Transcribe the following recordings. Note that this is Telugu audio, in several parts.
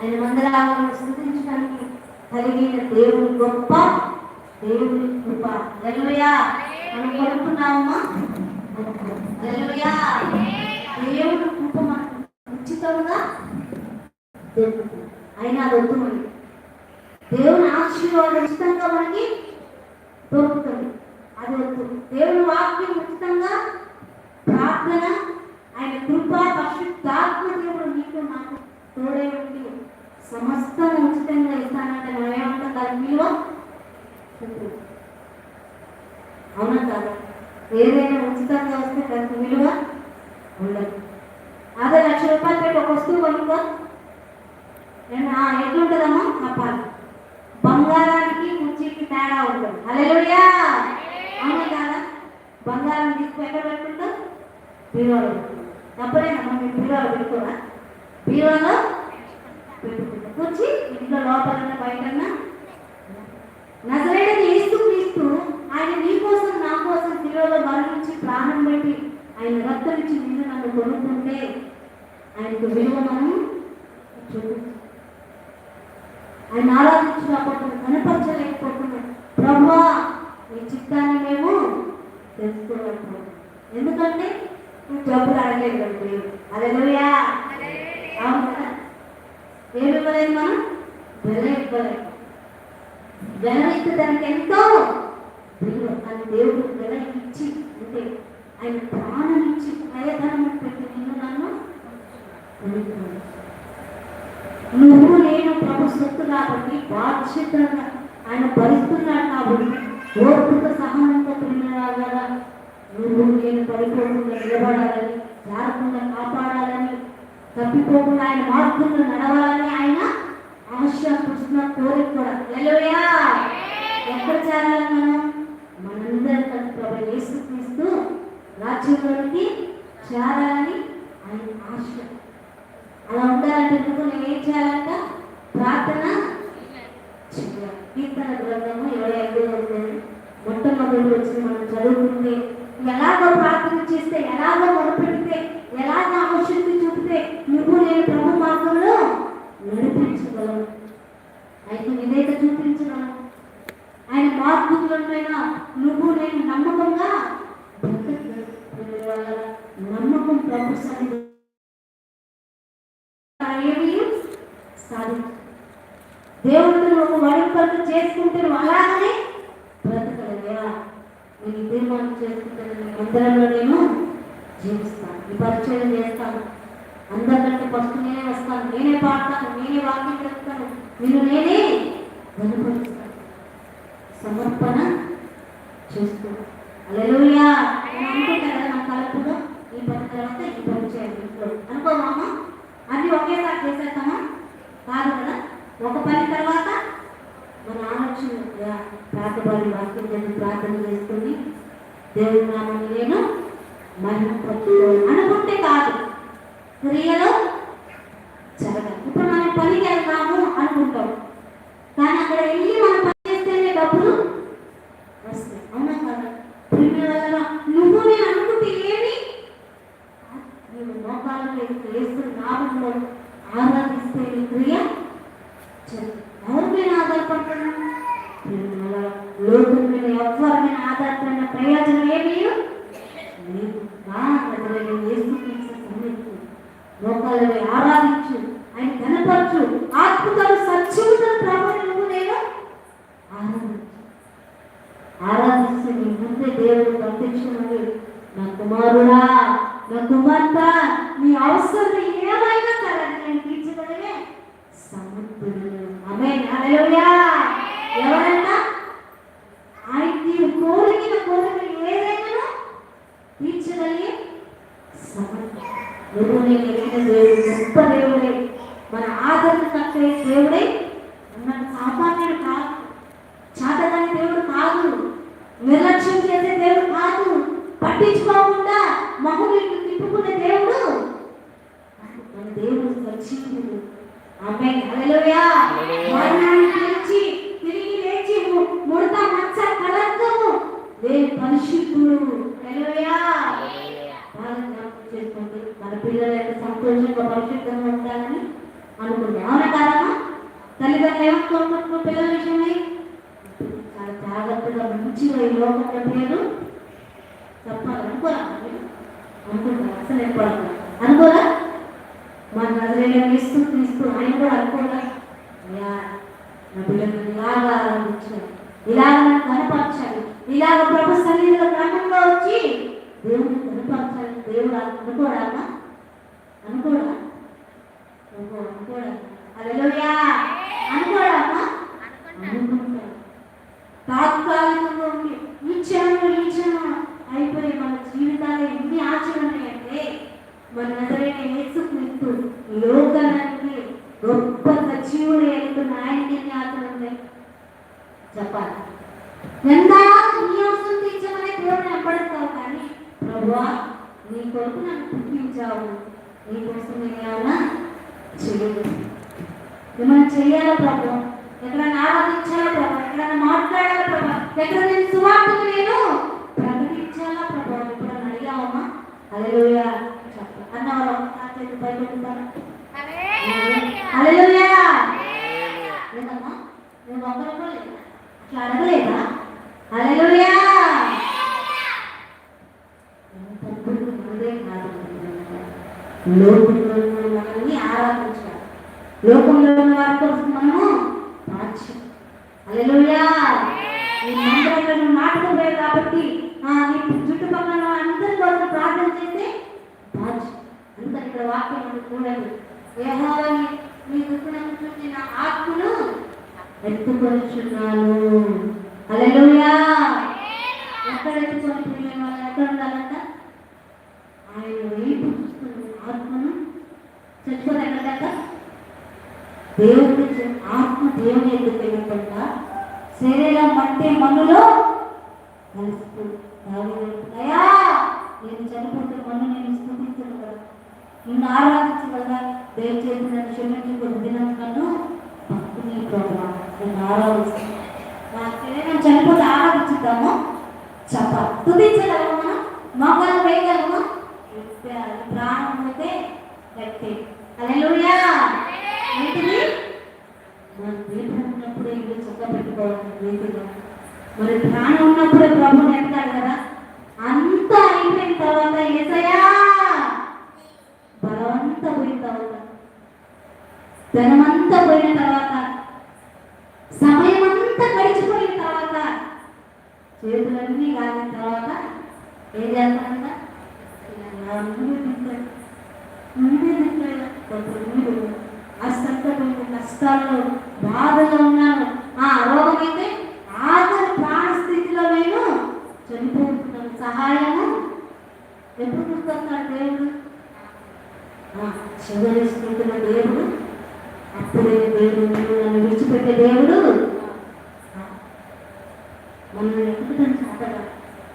ఆయన మందిరాలను స్థుతించడానికి కలిగిన దేవుని గొప్ప దేవుని కృప. హల్లెలూయా. మనం కొనుక్కున్నామా హల్లెలూయా. దేవుని కృప మనకు ఉచితంగా దొరుకుతుంది. అయినా అది దేవుని ఆశీర్వాదం ఉచితంగా మనకి దొరుకుతుంది. అది వద్దు. దేవుని వాక్యం ఉచితంగా ప్రార్థన ఆయన కృప పరిశుద్ధాత్మ దేవుడు నీకు నాకు తోడే ఉండి సమస్తం ఉచితంగా ఇస్తానంటే మనం ఏమంటాం? దాని విలువ? అవునా కాదా? ఏదైనా ఉచితంగా వస్తే దానికి విలువ ఉండదు. అదే లక్ష రూపాయలు పెట్టి ఒక వస్తువు కొనుక్కో. నేను ఆ, ఎట్లుంటుందమ్మా? చెప్పాలి బంగారానికి కుర్చీకి తేడా ఉంటుంది హల్లెలూయా! అవునా కాదా? బంగారం తీసుకు ఎక్కడ పెట్టుకుంటాం బీరోలో తప్పలేనా మనం బీరోలో పెట్టుకోరా? బీరోలో కుర్చీ ఇంట్లో లోపల బయట నజరేడని యేసు క్రీస్తు ఆయన నీ కోసం నా కోసం శిలువలో మరణించి ప్రాణం పెట్టి ఆయన రక్తం ఇచ్చి నిన్ను నన్ను కొనుక్కుంటే ఆయనకు విలువ మనం ఆయన ఆరాధించినప్పుడు కనపరచలేకపోతున్నాం. ప్రభా నీ చిత్తాన్ని మేము తెలుసుకోలేకపోతున్నాం. ఎందుకంటే నువ్వు కదా దేవుడు. అలెలుయా అవును? ఏమి ఇవ్వలేదు మనం వెల ఇవ్వలేదు వెల ఇస్తే దానికి ఎంతో విలువ కానీ దేవుడు వెల ఇచ్చి అంటే ఆయన ప్రాణం ఇచ్చి ప్రయధనం పెట్టి నిన్ను నన్ను నువ్వు నేను ప్రభు సొత్తు కాబట్టి బాధ్యతగా ఆయన భరిస్తున్నాడు కాబట్టి ఓర్పుత సహనంతో పిల్లలాగా నువ్వు నేను పడిపోకుండా నిలబడాలని జాగ్రత్తగా కాపాడాలని తప్పిపోకుండా ఆయన మార్గంలో నడవాలని ఆయన ఆశపడుతున్న కృష్ణ కోరిక కూడా. ఎక్కడ చేరాలి మనం? మనందరం కలిసి ప్రభు యేసుక్రీస్తు రాజ్యంలోనికి చేరాలని ఆయన ఆశ. అలా ఉండాలంటే నువ్వు నేను ఏం చేయాలంట? ప్రార్థన కీర్తన గ్రంథము ఇరవై ఐదు మొట్టమొదటి వచ్చి మనం చదువుకుంటే ఎలాగో ప్రార్థన చేస్తే ఎలాగో మొదలుపెడితే ఎలాగ ఆవశ్యకత చూపితే నువ్వు నేను ప్రభు మార్గంలో నడిపించగలను అయితే నివేద చూపించగలను ఆయన మార్గంలోనైనా నువ్వు నేను నమ్మకంగా నమ్మకం ప్రభు సన్నిధి ఏమీ సాధించు దేవుడితో నువ్వు వడింపలు చేసుకుంటే నువ్వు అలాగనే బ్రతకలేవా నేను తీర్మానం చేసుకుంటాను మందిరంలో నేను జీవిస్తాను. ఈ పరిచయం చేస్తాను. అందరికంటే ఫస్ట్ నేనే వస్తాను. నేనే పాడతాను. నేనే వాక్యం చెప్తాను. నేను నేనే కనపరుస్తాను సమర్పణ చేస్తూ. అలెలుయా అనుకుంటా కదా నా తలుపులో ఈ పని తర్వాత ఈ పని చేయాలి ఇంట్లో అనుకోమా అన్ని ఒకేసారి చేసేస్తామా? కాదు కదా. ఒక పని తర్వాత మన ఆలోచన ప్రాతవారి వాక్యం చేసి ప్రార్థన చేసుకుని దేవుడి నామని నేను మహిమపరుస్తూ అనుకుంటే కాదు. క్రియలో జరగాలి ఇప్పుడు మనం పనికి వెళ్తాము అనుకుంటాం. కానీ అక్కడ వెళ్ళి మనం పని చేస్తేనే డబ్బులు వస్తాయి అవునా కదా ప్రియుల వల్ల నువ్వు నేను అనుకుంటే ఏమి నీవు మోకాళ్ళ వేస్తూ నామంలో ఆరాధిస్తే నీ క్రియ జరుగుతుంది. ఎవరి మీద ఆధారపడుతున్నాను లోకం మీద ఎవరి మీద ఆధారపడిన ప్రయోజనం ఏమీ లేదు నా దగ్గర యేసుక్రీస్తు సన్నిధికి మోకాళ్ళని ఆరాధించు ఆయన కనపరచు ఆత్మకలు సత్యముతో ప్రభుని నువ్వు నేను ఆరాధించు ఆరాధిస్తే నీ ముందే దేవుడు ప్రత్యక్షమని నా కుమారుడా నా కుమార్తె నీ అవసరం ఏమైనా సరే నేను తీర్చగలిగే సమర్థుడు ఆమె ఎవరన్నా ఆయన నీవు కోరిన కోరిక ఏదైనా తీర్చగలిగే సమర్థుడు నువ్వు నేను ఎరిగిన దేవుడు గొప్ప దేవుడే మన ఆదరణ తక్కువ దేవుడే మన సామాన్యుడు కాదు చాటగాని దేవుడు కాదు నిర్లక్ష్యం చేసే దేవుడు కాదు పట్టించుకోకుండా మహులు తిప్పుకునే దేవుడు మన దేవుడు సజీవుడు ఆమె హల్లెలూయా మరణాన్ని గెలిచి తిరిగి లేచి ము- ముడత మచ్చ కలర్కము దేవుడు పరిశుద్ధుడు హల్లెలూయా బాగా జ్ఞాపకం చేసుకోండి మన పిల్లలు ఎంత సంతోషంగా పరిశుద్ధంగా ఉంటారని అనుకుంది అవునా కాదా తల్లిదండ్రులు ఏమనుకుంటున్నారు పిల్లల విషయమై చాలా జాగ్రత్తగా మంచిగా ఈ లోకంలో పేరు చెప్పాలి అనుకోరా మీరు? అనుకుంటారు? అసలు అనుకోరా? మా నజరేలో ఇస్తూ తీస్తూ ఆయన కూడా అనుకోరా అయ్యా నా పిల్లలు ఇలాగా ఆరంభించాలి ఇలాగ నన్ను కనపరచాలి ఇలాగ ప్రభు సన్నిధిలో క్రమంగా వచ్చి దేవుడిని కనపరచాలి దేవుడు అనుకోడా అమ్మా? అనుకోడా అనుకో అనుకోడా హల్లెలూయా అనుకోడా అమ్మా? అనుకుంటాడు తాత్కాలికంగా ఉండి ఈ క్షణంలో ఈ క్షణం అయిపోయి మన జీవితాలు ఎన్ని ఆచరణ అంటే మన నజరైన యేసుక్రీస్తు ఈ లోకానికి గొప్ప సజీవుడు వెళ్తున్న ఆయనకి ఎన్ని ఆచరణ ఉన్నాయి చెప్పాలి. ఎంత పుణ్యాసం తీర్చమని దేవుడిని అప్పడతావు కానీ ప్రభువా నీ కొరకు నన్ను పుట్టించావు. నీ కోసం నేను ఏమన్నా చేయలేదు ఏమైనా చేయాలా ప్రభు? ఎక్కడైనా ఆరాధించాలా ప్రభు? ఎక్కడైనా మాట్లాడాలా ప్రభు? ఎక్కడ నేను సువార్తను నేను ప్రకటించాలా ప్రభు? ఎప్పుడైనా అడిగావమ్మా? అలెలుయా చెప్ప. అన్నవారు ఆ చేతి పై పెట్టుతాను అలెలుయా లేదమ్మా నేను ఒక్కరు కూడా లేదా ఇట్లా అడగలేదా అలెలుయా లోకంలో ఉన్న మనల్ని ఆరాధించాలి. లోకంలో ఉన్న వారి కోసం మనము ఈ కాబట్టి నీ చుట్టుపక్కల అందరి కోసం ప్రార్థన చేస్తే బాధ్యత అంత ఇక్కడ వాక్యం ఉంది చూడండి మీ దుఃఖం చూసి నా ఆత్మను ఎత్తుకొనిచున్నాను. హల్లెలూయా. ఎక్కడ ఎత్తుకొని పోయిన వాళ్ళు ఎక్కడ ఉండాలంట? ఆయన వైపు చూస్తున్న ఆత్మను చచ్చిపోతే ఎక్కడ దేవుడి ఆత్మ దేవుని ఎందుకు వెళ్ళకుండా శరీరం అంటే మన్నులో కలిసిపోయి నేను చనిపోతే మన్ను నేను స్థుతించను కదా. నిన్ను ఆరాధించు కదా. దయచేసి నన్ను క్షమించి కొద్ది దినం కన్నా భక్తుని ప్రభావం నేను శరీరం చనిపోతే ఆరాధించుతాము చెప్పాలి తుదించగలమా మోకాలు వేయగలమా ప్రాణం పోతే గట్టి అలెలుయా ఏంటిది మన దీపం ఉన్నప్పుడే ఇల్లు చక్క పెట్టుకోవాలి మరి ప్రాణం ఉన్నప్పుడే ప్రభుని ఎత్తాడు కదా అంతా అయిపోయిన తర్వాత ఏసయ్యా బలవంతా పోయిన తర్వాత ధనమంతా పోయిన తర్వాత సమయం అంతా గడిచిపోయిన తర్వాత చేతులన్నీ కాలిన తర్వాత ఏం చేస్తానంట ఇలా ముందు ముందే తింటాడు కొంచెం ముందు అసంతమైన కష్టాల్లో బాధలో ఉన్నాను. ఆ రోగం అయితే ఆఖరి ప్రాణ స్థితిలో నేను చనిపోతున్నాను సహాయము. ఎప్పుడు గుర్తొస్తాడు దేవుడు? చివరి స్థితిలో దేవుడు. అప్పుడే దేవుడు నన్ను విడిచిపెట్టే దేవుడు ఆ, మనల్ని ఎదుగుతాను సాధగా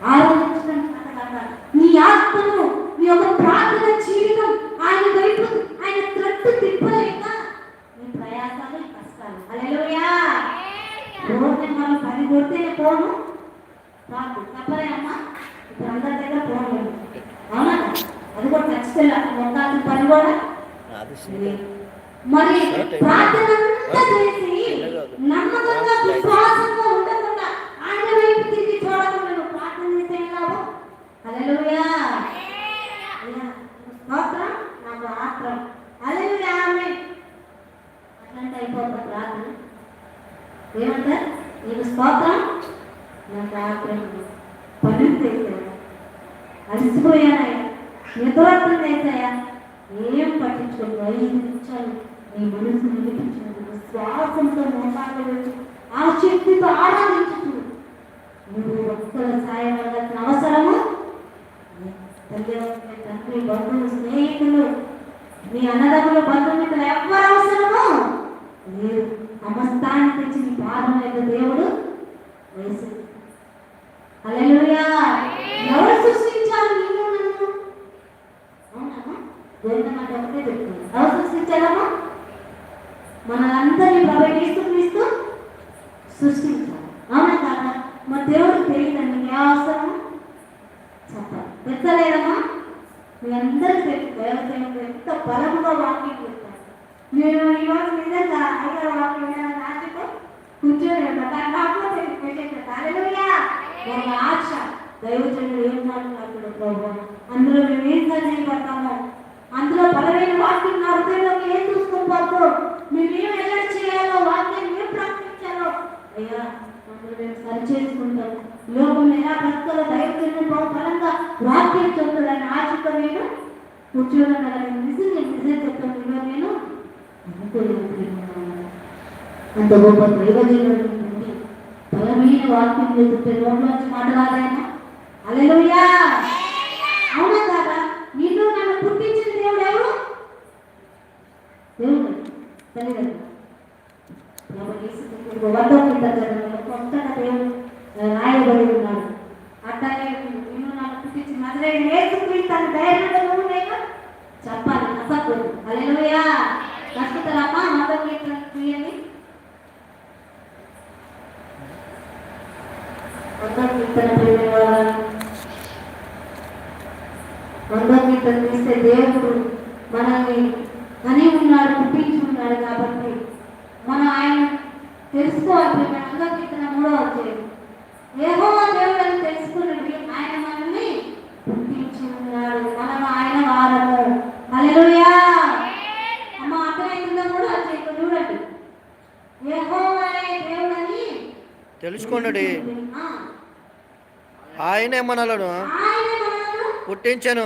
ఆలోచించడం సాధగా నీ ఆత్మను నీ యొక్క ప్రార్థన జీవితం ఆయన వైపు ఆయన త్రట్టు తిప్పలేక నీ ప్రయాసాలు నీ కష్టాలు అలెలుయా రోజు మనం పని కొడితేనే పోను రాదు తప్పలే అమ్మా ఇప్పుడు అందరి దగ్గర పోను అవునా అది కూడా ఖచ్చితంగా మొత్తాన్ని పని కూడా అది మరి ప్రార్థన అంతా చేసి నమ్మకంగా విశ్వాసంగా ఉండకుండా ఆయన వైపు తిరిగి చూడకుండా నువ్వు ప్రార్థన చేస్తే ఏం లాభం హల్లెలూయా అయ్యా, స్తోత్రం నాకు ఆత్రం హల్లెలూయా ఆమేన్ అట్లాంటి అయిపోతుంది ప్రార్థన ఏమంటారు నీకు స్తోత్రం నాకు ఆత్రం పని చేశాను అలసిపోయానయ్యా. నిద్రత్వం చేశాయా ఏం పట్టించుకోదు ఐదు నిమిషాలు నీ మనసు నిలిపించినందుకు శ్వాసంతో మోసాలు ఆ శక్తితో ఆరాధించు నువ్వు భక్తుల సాయం అవ్వాల్సిన అవసరము తల్లిదండ్రులు, తండ్రి బంధువులు స్నేహితులు నీ అన్నదమ్ములు బంధుమిత్రులు ఎవరు అవసరము? లేదు సమస్తాన్ని తెచ్చి నీ పాదం యొక్క దేవుడు వేసింది. హల్లెలూయా. ఎవరు సృష్టి నిన్ను నన్ను అవునా దేవుని మాట ఒకటే చెప్తుంది ఎవరు సృష్టించారమ్మా మనందరినీ ప్రభు క్రీస్తు సృష్టించాలి అవునా కాదా? మా దేవుడు తెలియదండి ఏ అవసరం చెప్పాలి పెద్దలేదమ్మా మీ అందరికీ తెలుసు దేవదేవుడు ఎంత బలముగా వాకింగ్ చెప్తారు. నేను ఈరోజు నిజంగా అయ్యా వాకింగ్ వినాలని ఆశతో కూర్చొని కాకపోతే ఆశ దైవజనుడు ఏం మాట్లాడుతున్నాడు ప్రభు? అందులో మేము ఏం సరిపడతామో అందులో బలమైన వాక్యం నా హృదయంలోకి ఏం చూసుకొని పోతాం మేము ఏం ఎలా చేయాలో వాక్యం ఏం ప్రకటించాలో అయ్యా అందులో మేము సరి చేసుకుంటాం లోకం ఎలా బ్రతకాలో దైవజనుడు బహుబలంగా వాక్యం చెప్తాడని ఆశతో నేను కూర్చోనన్నా నేను నిజం చెప్తాను ఈరోజు నేను అంత గొప్ప దైవజనుడు ఉంది. బలమైన వాక్యం చెప్తే నుంచి మాట్లాడాయన అలెలుయా అవునా కదా? నిన్ను నన్ను పుట్టించిన దేవుడు ఎవరు? దేవుడు తల్లిదండ్రులు. వందో దేవుడు రాయబడి ఉన్నాడు. అట్లాగే నిన్ను నన్ను పుట్టించిన నజరేయుడు యేసుక్రీస్తు అని ధైర్యంగా నువ్వు నేను చెప్పాలి అసలు అలెలుయా కష్టతరమ్మా వందో కీర్తన తీయండి వందో కీర్తన ప్రియమైన వందో కీర్తన తీస్తే దేవుడు మనల్ని అని ఉన్నాడు పుట్టించి ఉన్నాడు కాబట్టి మనం ఆయన తెలుసుకోవాలి ప్రియమైన వందో కీర్తన మూడో వచ్చేది ఏహో దేవుడు అని తెలుసుకున్నది ఆయన మనల్ని పుట్టించి ఉన్నాడు మనం ఆయన వారము హల్లెలూయా అమ్మ అర్థమైందో కూడా వచ్చే ఇక్కడ చూడండి ఏహో అనే దేవుడని తెలుసుకోండి ఆ, ఆయనే మనలను? పుట్టించెను.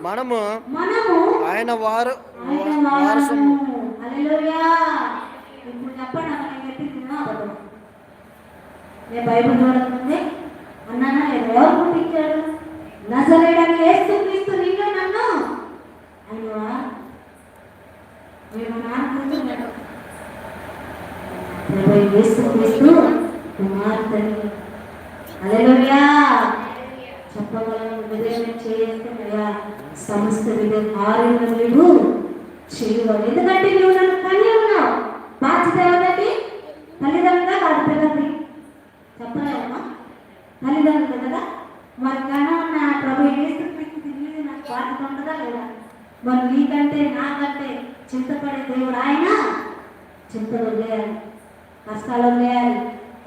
మనము ఆయన వారు నేను బైబిల్ అన్నానా ఎవరు పుట్టించాడు క్రీస్తు నిన్ను నన్ను అయ్యో. మేము నాన్న ప్రభు యేసు క్రీస్తు కుమార్తెని సమస్త నీవు చేయవాలి ఎందుకంటే నువ్వు నన్ను కన్య ఉన్నావు బాధ్యత ఎవరండి తల్లిదండ్రులుగా కాదు పిల్లది చెప్పలేమమ్మా తల్లిదండ్రులు కదా? మరి కన్నా నా ప్రభు ఏసు క్రీస్తు తిరిగి నాకు బాధ్యత ఉండదా లేదా? మరి నీకంటే నాకంటే చింతపడే దేవుడు ఆయన? చింతలు చేయాలి కష్టాలు చేయాలి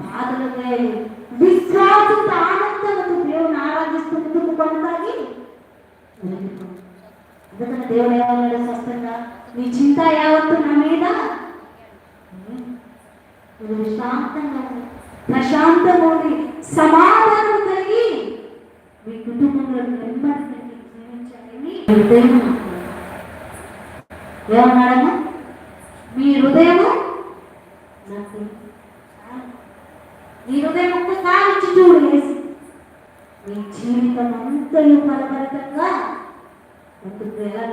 బాధలు చేయాలి విశ్వాసంతో ఆనందంతో దేవుని ఆరాధిస్తూ ముందుకు కొనసాగి. ఎందుకంటే దేవుడు ఏమన్నాడు స్పష్టంగా నీ చింత యావత్తు నా మీద? నువ్వు విశ్రాంతంగా ప్రశాంతంగా ఉండి సమాధానం కలిగి మీ కుటుంబంలో నెమ్మది జీవించాలని హృదయం ఏమన్నాడమ్మా మీ హృదయము నాకు చాలు. నీ హృదయం ఒక్కసారి ఇచ్చి చూడు వేసి మీ జీవితం అంతయు ఫలభరితంగా ముందుకు ఎలా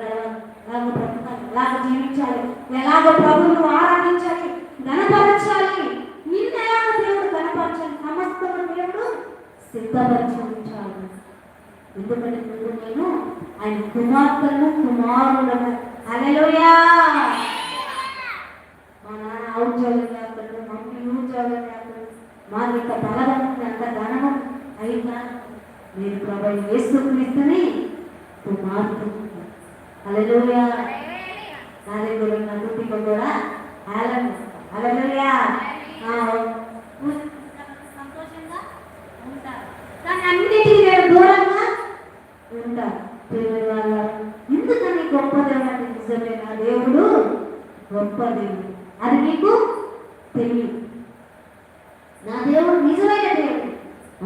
ఎలాగ బ్రతకాలి ఎలాగ జీవించాలి ఎలాగ ప్రభువును ఆరాధించాలి ఘనపరచాలి నిన్న ఎలాగ దేవుడు ఘనపరచాలి సమస్తము దేవుడు సిద్ధపరచాలి. ఎందుకంటే ముందు నేను ఆయన కుమార్తెను కుమారులను అలలోయా మా నాన్న ఉద్యోగం చేస్తాడు మమ్మీ ఉద్యోగం చేస్తాడు మా యొక్క బలవం అంత ధనము అయినా నేను ప్రభు వేసుకుని కుమార్తెను అలెలుయా నాలుగు నలుగురికి కూడా ఆలం అలెలుయా సంతోషంగా ఉంటారు. కానీ అన్నిటికీ నేను దూరంగా ఉంటారు దేవుని వాళ్ళ ఎందుకని గొప్ప దేవుడు నిజమే? నా దేవుడు గొప్ప దేవుడు. అది మీకు తెలియదు. నా దేవుడు నిజమైన దేవుడు.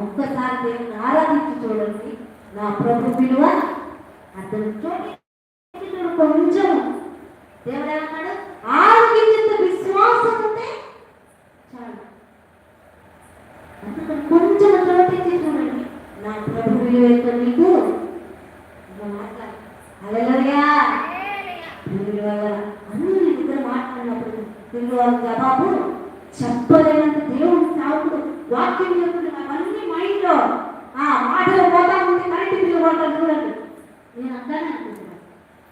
ఒక్కసారి దేవుని ఆరాధించి చూడండి. నా ప్రభు విలువ అతను చూడండి కొంచెం దేవుడు ఏమన్నాడు ఆరోగ్యంత విశ్వాసం ఉంటే చాలు. కొంచెం చోటించి నా ప్రభు యొక్క నీకు? అన్ని ఇద్దరు మాట్లాడినప్పుడు వీరి వాళ్ళ జవాబు చెప్పలేనంత దేవుడు సాగుడు వాక్యం చెప్తుంది అవన్నీ మైండ్లో ఆ మాటలు పోతా ఉంటే కరెంట్ బిల్లు చూడండి. నేను అంటాను అనుకుంటున్నాను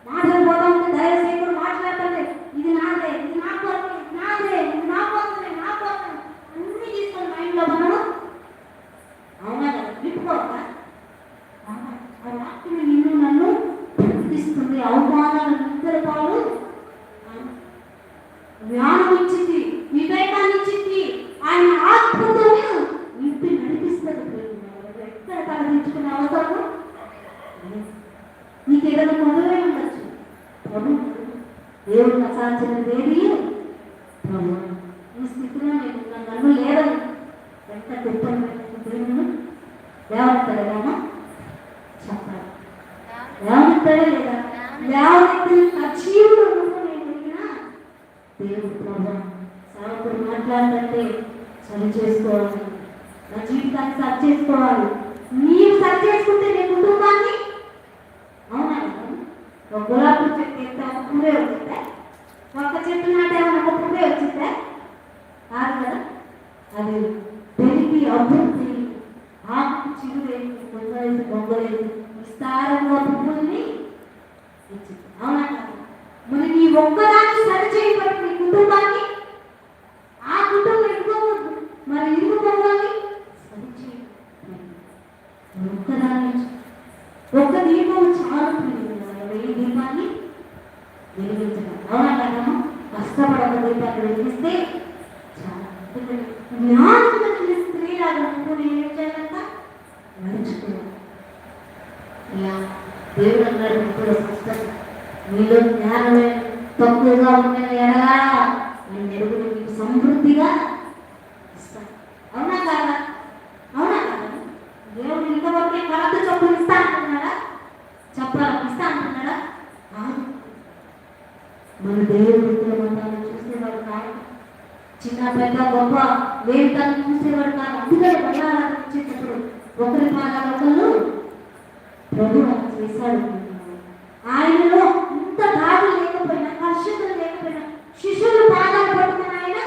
మాటలు పోతా దయచేసి మాట్లాడతాను ఇది నాదే ఇది నా కోసం ఇది నాదే ఇది నా కోసమే నా కోసం అన్ని తీసుకొని మైండ్లో మనం అవునా ఆ వాక్యం నిన్ను నన్ను బ్రతికిస్తుంది అవమానాలు ఇద్దరు పాలు జ్ఞానం ఇచ్చింది వివేకాన్ని ఇచ్చింది ఆయన ఆత్మతో ఇంటి నడిపిస్తుంది ప్రియులారా. ఎక్కడ తలదించుకునే అవసరం లేదు. నీకు ఏదైనా మొదలై ఉండొచ్చు ప్రభు దేవుడు అసాధ్యమైనది ఏది ప్రభు ఈ స్థితిలో నేను నా నన్ను లేదని ఎంత తిప్పని దేవుడు లేవడతాడు ఏమో చెప్పాలి లేవడతాడే లేదా లేవనెత్తి సజీవుడు నువ్వు నేను అడిగినా దేవుడు ప్రభు సేవకుడు మాట్లాడుతుంటే సరి చేసుకోవాలి నా జీవితాన్ని సరి చేసుకోవాలి నీవు సరి చేసుకుంటే నీ కుటుంబాన్ని అవునా ఒక గులాబీ చెట్టు ఎత్తే ఒక పువ్వే వచ్చిందా ఒక్క చెట్టు నాటేమన్నా ఒక పువ్వే వచ్చిందా కాదు కదా అది పెరిగి అభివృద్ధి ఆకు చిగురేసి కొంగలేసి బొంగలేసి విస్తారంగా పువ్వుల్ని ఇచ్చింది. అవునా మరి నీ ఒక్కదాన్ని సరి చేయబడి నీ కుటుంబాన్ని ఆ కుటుంబం ఇరుకోవద్దు మరి ఇరుగు పొందాలి? సరి చేయాలి ఒక్కదాన్ని ఒక్క దీపం చాలా ప్రియులారా. వెయ్యి దీపాన్ని వెలిగించడం. అవునా కదమ్మా? కష్టపడక దీపాన్ని వెలిగిస్తే చాలా ఎందుకంటే జ్ఞానం కలిగిన స్త్రీలాగా నువ్వు నేను ఏం చేయాలంట నడుచుకోవాలి ఇలా దేవుడు అన్నాడు ఇప్పుడు స్పష్టంగా మీలో జ్ఞానమే సమృద్ధిగా ఉందని ఎడగా నేను ఎరుగుడు మీకు సమృద్ధిగా ఇస్తాను అవునా కాదా అవునా కాదా దేవుడు ఇంతవరకు కలత చొప్పులు ఇస్తా అంటున్నాడా చెప్పాలి ఇస్తా అంటున్నాడా మన దేవుడు మతాన్ని చూసేవాడు కాదు చిన్న పెద్ద గొప్ప వేరు తను చూసేవాడు కాదు. అందుకని బలాలను వచ్చేటప్పుడు ఒకరి పాదాలు ఒకళ్ళు ప్రభు అలా చేశాడు ఆయనలో ఇంత బాధ లేకపోయినా కష్టం లేకపోయినా శిష్యులు పాదాలు పట్టుకుని ఆయన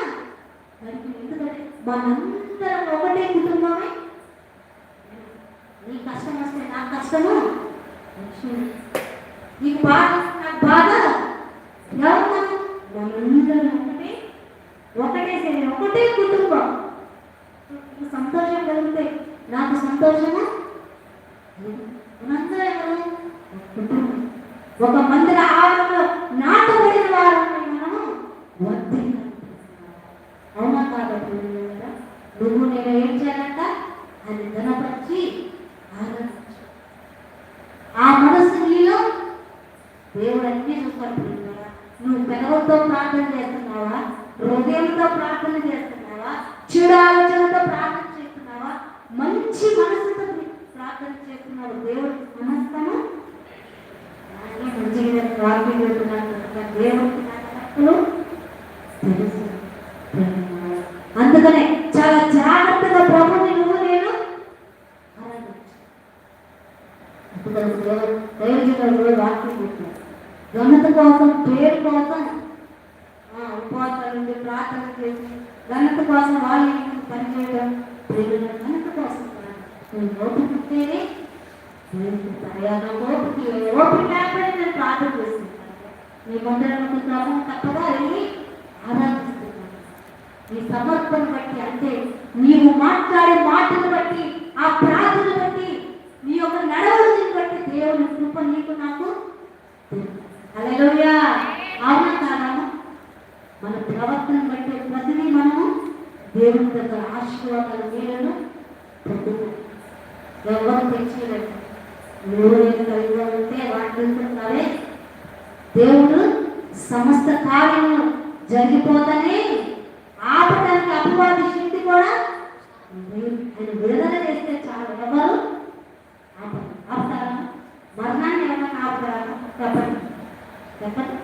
మరి ఎందుకంటే మనందరం ఒకటే కుటుంబమే నీ కష్టం వస్తే నా కష్టము వచ్చింది. నీకు బాధ నాకు బాధ ఎవరు మనం? మనందరం ఒకటే ఒకటే శరీరం ఒకటే కుటుంబం నీకు సంతోషం కలిగితే నాకు సంతోషము మనందరం ఎవరు? ఒక కుటుంబం ఒక మందిర ఆవరణలో నాటబడిన వారిని మనము వద్దు అవునా కాబట్టి నువ్వు నేను ఏం చేయాలి అని ధనపరిచి ఆరాధించు ఆ మనస్సు నీలో దేవుడు అన్ని చూస్తాడు ప్రియులారా. నువ్వు పెదవులతో ప్రార్థన చేస్తున్నావా హృదయంతో ప్రార్థన చేస్తున్నావా చెడు ఆలోచనతో ప్రార్థన చేస్తున్నావా మంచి మనసుతో ప్రార్థన చేస్తున్నావు దేవుడు మనస్తము అలాగే మంచిగా వాక్యం చెప్తున్నాను కనుక దేవుడికి నాకు హక్కులు తెలుసు ప్రియులారా. అందుకనే చాలా జాగ్రత్తగా ప్రభుని నువ్వు నేను ఆరాధించు ఇప్పుడు దైవజనులు కూడా వాక్యం చెప్పారు ఘనత కోసం పేరు కోసం ఆ, నుండి ఉండి ప్రార్థన చేసి ఘనత కోసం వాళ్ళు వీళ్ళు పనిచేయడం దేవుని ఘనత కోసం కాదు. నువ్వు ఓపిక ఉంటేనే ఓపిక ఓపిక లేకపోతే నేను ప్రార్థన చేస్తున్నాను నీ మందిరంలో క్రమం తప్పగా వెళ్ళి ఆరాధిస్తున్నాను నీ సమర్పణ బట్టి అంటే నీవు మాట్లాడే మాటను బట్టి ఆ ప్రార్థన బట్టి నీ యొక్క నడవడిని బట్టి దేవుని కృప నీకు నాకు హల్లెలూయా అవునా కాదా? మన ప్రవర్తన బట్టి ప్రతిదీ మనము దేవుని దగ్గర ఆశీర్వాదాల నీళ్ళను పొందుతాం ఎవరు తెచ్చేయలేదు నువ్వు నేను కలిగి ఉంటే వాటిని దేవుడు సమస్త కార్యము జరిగిపోతానే ఆపడానికి అపవాది శక్తి కూడా ఆయన విడుదల చేస్తే చాలా. ఎవరు? ఆపతారా? మరణాన్ని ఎవరైనా ఆపుతారా? చెప్పండి. చెప్పండి.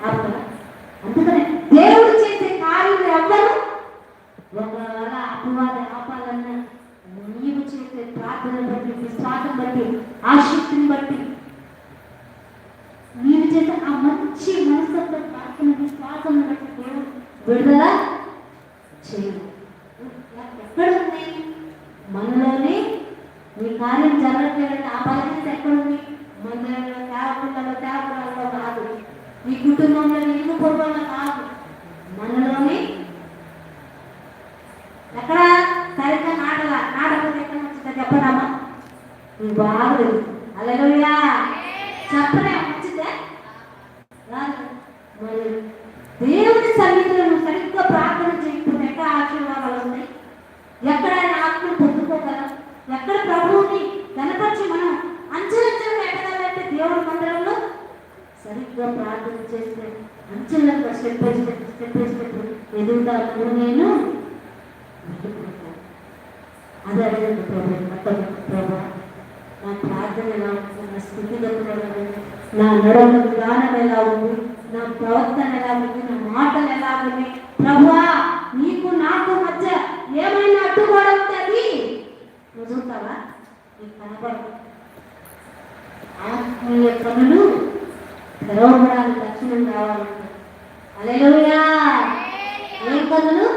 ఏ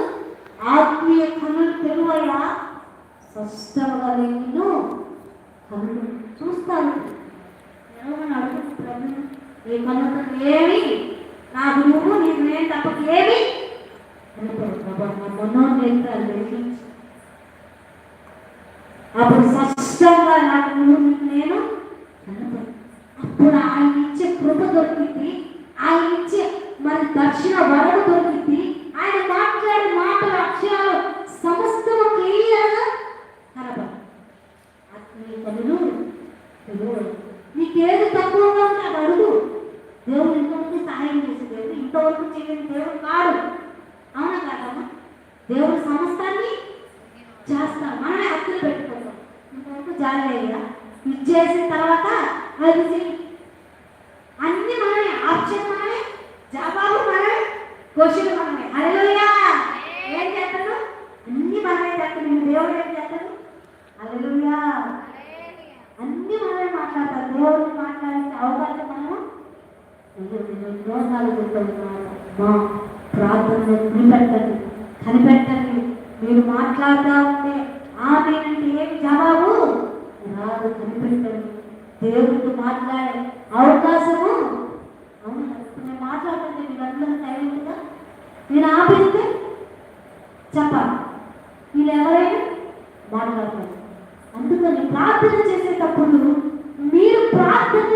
ఆత్మీయ కనులు తెరువయ్యా? స్పష్టంగా నేను కనులు చూస్తాను. ఎవరైనా అడుగుతుంది నీ కనుక ఏమి నాకు నువ్వు నీకు నేను తప్ప ఏమి అప్పుడు స్పష్టంగా నాకు నువ్వు నేను అప్పుడు ఆయన ఇచ్చే కృప దొరికింది ఆయన ఇచ్చే మరి దక్షిణ వరము దొరికింది ఆయన మాట్లాడే మాటల అక్షరాలు సమస్తము క్లియర్గా కనపడు ఆత్మీయ పనులు నీకేది తక్కువగా ఉంటే అది అడుగు. దేవుడు ఇంతవరకు సహాయం చేసే దేవుడు ఇంతవరకు చేయని దేవుడు కాడు. అవునా కాదమ్మా దేవుడు సమస్తాన్ని చేస్తాం మనమే హక్కులు పెట్టుకుంటాం. ఇంతవరకు జాలి జాలేదా ఇది చేసిన తర్వాత అది చెయ్యి. అన్ని మనమే ఆప్షన్ మనమే జవాబు మనమే క్వశ్చన్ మనమే అలెలుయా ఏం చేస్తాను అన్ని మనమే చేస్తాను నేను దేవుడు ఏం చేస్తాను అలెలుయా అన్ని మనమే మాట్లాడతారు దేవుడిని మాట్లాడే అవకాశం మనము దోషాలు చెప్తున్నారు మా ప్రార్థనలో కనిపెట్టండి. కనిపెట్టండి మీరు మాట్లాడుతూ ఉంటే ఆమె అంటే ఏమి జవాబు? రాదు కనిపెట్టండి. దేవుడితో మాట్లాడే అవకాశము? అవును ఇప్పుడు నేను మాట్లాడుతుంటే మీరందరూ సైలెంట్గా నేను ఆపిస్తే చెప్పాలి. వీళ్ళు ఎవరైనా మాట్లాడతారు. అందుకని ప్రార్థన చేసేటప్పుడు మీరు ప్రార్థన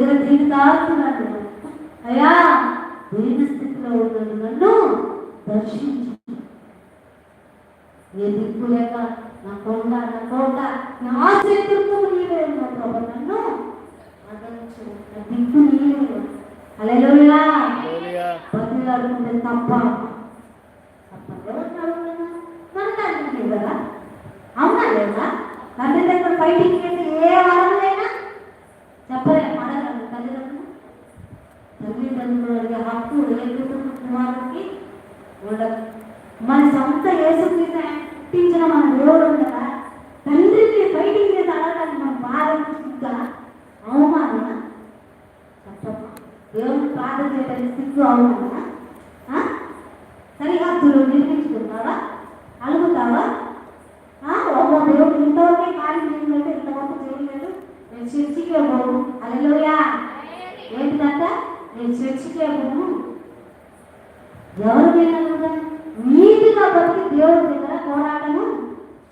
దగ్గర దీని దాస్తున్నాను అయ్యా దీని స్థితిలో ఉన్నది నన్ను దర్శించు. ఏ దిక్కు లేక నా కొండ నా కోట నా శత్రువు నీవే ఉన్నావు ప్రభు నన్ను ఆదరించు నా దిక్కు నీవే అలెలుయా హల్లెలూయా. బతులు అడుగుతుంది తప్ప అవునా లేదా? తండ్రి దగ్గర చేసి ఏ వరమైనా చెప్పలే అడగండి తల్లిదండ్రులు. తల్లిదండ్రులు తల్లిదండ్రులకి హక్కు లేకుండా కుమారుడికి ఉండదు మన సొంత యేసుక్రీస్తు పుట్టించిన మన దేవుడు ఉండగా తండ్రిని బయటికి చేసి అడగడానికి మన బాధ సిగ్గా అవమానమా? చెప్పమ్మా. దేవుని బాధ చేయడానికి సిగ్గు అవమానమా ఆ? సరిహద్దులు నిర్మించుకుంటావా అడుగుతావా ఆ? ఓహో దేవుడు ఇంతవరకే కార్యం చేయలేదు ఇంతవరకు చేయలేదు నేను చర్చికే పోను అలలోయా ఏంటిదంట నేను చర్చికే పోను ఎవరు మీద నీతిగా బతికి దేవుడి దగ్గర పోరాటము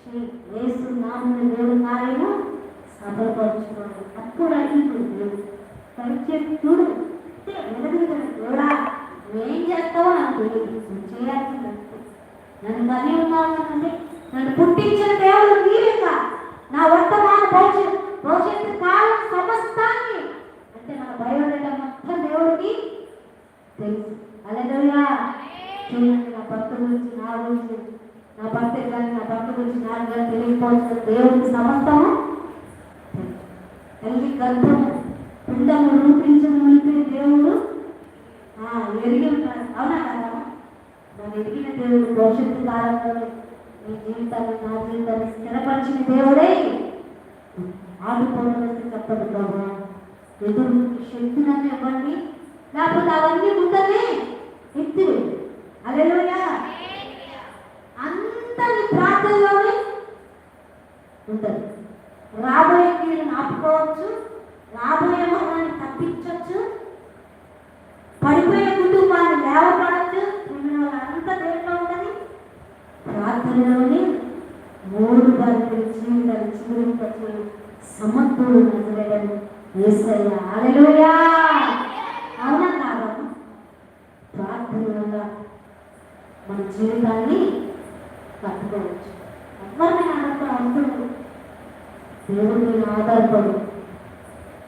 చేయి. యేసు నామమున దేవుడి కార్యము సఫలపరచుకోండి అప్పుడు అడిగి దేవుడు పరిచయం వెనకడుగుతాడు దేవుడా నువ్వేం చేస్తావో నాకు తెలియదు నువ్వు చేయాల్సింది అంతే. నన్ను కని ఉన్నావు అంటే నన్ను పుట్టించిన దేవుడు నీవేగా నా వర్తమాన భవిష్యత్ భవిష్యత్తు కాలం సమస్తాన్ని అంటే మన బయోడేటా మొత్తం దేవుడికి తెలుసు. అలెలుయా చూడండి నా భర్త గురించి నా గురించి నా భర్త కానీ నా భర్త గురించి నాకు కానీ తెలియకపోవచ్చు. దేవుడికి సమస్తం తల్లి గర్భం పిండము రూపించము అంటే దేవుడు ఆ, ఎరిగి అవునా కదా? మన ఎరిగిన దేవుడు భవిష్యత్తు కాలంలో నీ జీవితాన్ని నా జీవితాన్ని స్థిరపరిచిన దేవుడే. ఆడుకోవడానికి తప్పదు ప్రభు. ఎదురు శక్తినన్ను ఇవ్వండి. లేకపోతే అవన్నీ ముందరే ఎత్తి. అదే అంత నీ ప్రార్థనలోనే ఉంటుంది. రాబోయే కీడును ఆపుకోవచ్చు. రాబోయే మరణాన్ని తప్పించవచ్చు. పడిపోయే కుటుంబాన్ని లేవపడచ్చు అంత దేంట్లో ఉంటుంది. ప్రార్థనలోనే మూడు గారి జీవితాన్ని చిగురింపచ్చు సమర్థుడు నజరేయడం ఏసయ్య. హల్లెలూయా అవునా కాదా ప్రార్థన వల్ల మన జీవితాన్ని కట్టుకోవచ్చు ఎవరిని అడగడం అనుకున్నాడు దేవుడి మీద ఆధారపడు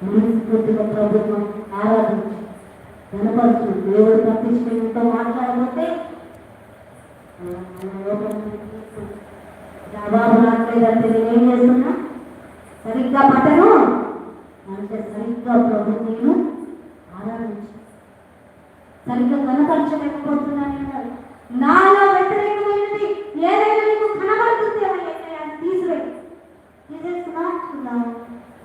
మనస్ఫూర్తిగా ప్రభుత్వం ఆరాధించు కనపరచు దేవుడు తప్పించి ఎంతో మాట్లాడకపోతే జవాబు రాట్లేదంటే నేనేం చేస్తున్నా? సరిగ్గా పట్టను? అంటే సరిగ్గా ప్రభు నేను ఆరాధించు. సరిగ్గా కనపరచలేకపోతున్నాను అన్నారు. నాలో వ్యతిరేకమైనది ఏదైనా నీకు కనబడుతుంది అని అది తీసివేయి. తీసేస్తున్నాను చెప్పాలి